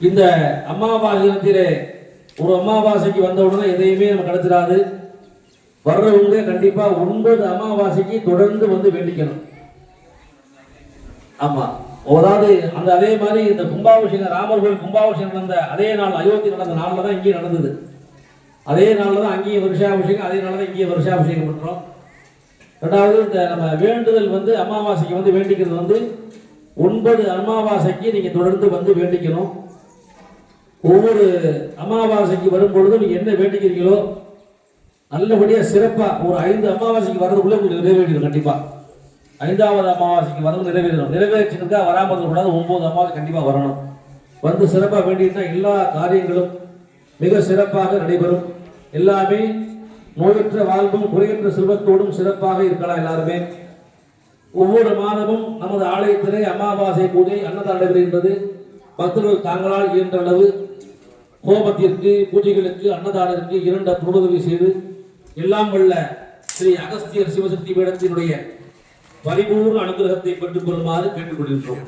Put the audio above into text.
இந்த அமாவாசை தினத்திலே ஒரு அமாவாசைக்கு வந்த உடனே எதையுமே நம்ம கிடைச்சிடாது வர்றவங்க கண்டிப்பா ஒன்பது அமாவாசைக்கு தொடர்ந்து வந்து வேண்டிக்கணும். ஆமா. அதாவது அந்த அதே மாதிரி இந்த கும்பாபிஷேகம் ராமர் கோயில் கும்பாபிஷேகம் நடந்த அதே நாள் அயோத்தி நடந்த நாளில் தான் இங்கேயும் நடந்தது. அதே நாளில் தான் அங்கேயும் வருஷாபிஷேகம் அதே நாளில் தான் இங்கேயும் வருஷாபிஷேகம் பண்ணுறோம் ரெண்டாவது இந்த நம்ம வேண்டுதல் வந்து அமாவாசைக்கு வந்து வேண்டிக்கிறது வந்து ஒன்பது அமாவாசைக்கு நீங்கள் தொடர்ந்து வந்து வேண்டிக்கணும். ஒவ்வொரு அமாவாசைக்கு வரும் பொழுதும் நீங்க என்ன வேண்டிக்கிறீங்களோ நல்லபடியா சிறப்பா ஒரு ஐந்து அமாவாசைக்கு வர்றதுக்குள்ள உங்களுக்கு நிறைவேறிடும் கண்டிப்பா. ஐந்தாவது அமாவாசைக்கு வரது நிறைவேறணும் நிறைவேற்றிருந்தா வராமல் கூடாது ஒன்பது அமாவாசை கண்டிப்பா வரணும். வந்து சிறப்பா வேண்டியிருந்தா எல்லா காரியங்களும் மிக சிறப்பாக நடைபெறும். எல்லாமே நோயற்ற வாழ்வும் குறையற்ற செல்வத்தோடும் சிறப்பாக இருக்கலாம் எல்லாருமே. ஒவ்வொரு மாதமும் நமது ஆலயத்திலே அமாவாசை பூஜை அன்னதானம் நடைபெறுகின்றது. பக்தர்கள் தாங்களால் இயன்ற அளவு ஹோமத்திற்கு பூஜைகளுக்கு அன்னதானத்திற்கு இரண்ட பொருளுதவி செய்து எல்லாம் வல்ல ஸ்ரீ அகஸ்தியர் சிவசக்தி பீடத்தினுடைய பரிபூர்ண அனுகிரகத்தை பெற்றுக் கொள்ளுமாறு கேட்டுக்கொள்கின்றோம்.